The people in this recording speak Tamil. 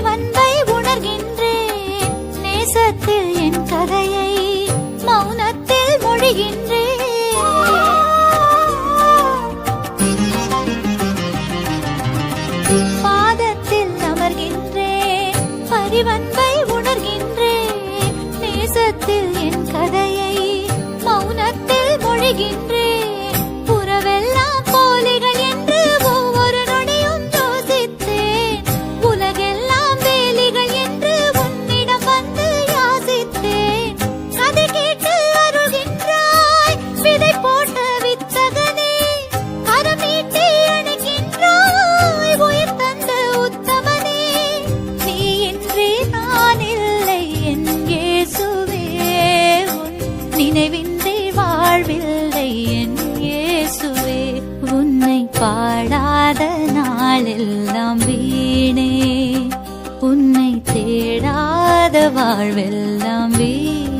பரிவன்பை உணர்கின்றேன். நேசத்தில் என் கதையை மௌனத்தில் மொழிகின்றேன். பாதத்தில் அமர்கின்றேன். பரிவன்பை உணர்கின்றேன். நேசத்தில் என் கதையை வாழ்வில்லை என் இயேசுவே. உன்னை பாடாத நாளெல்லாம் வீணே. உன்னை தேடாத வாழ்வெல்லாம் வீணே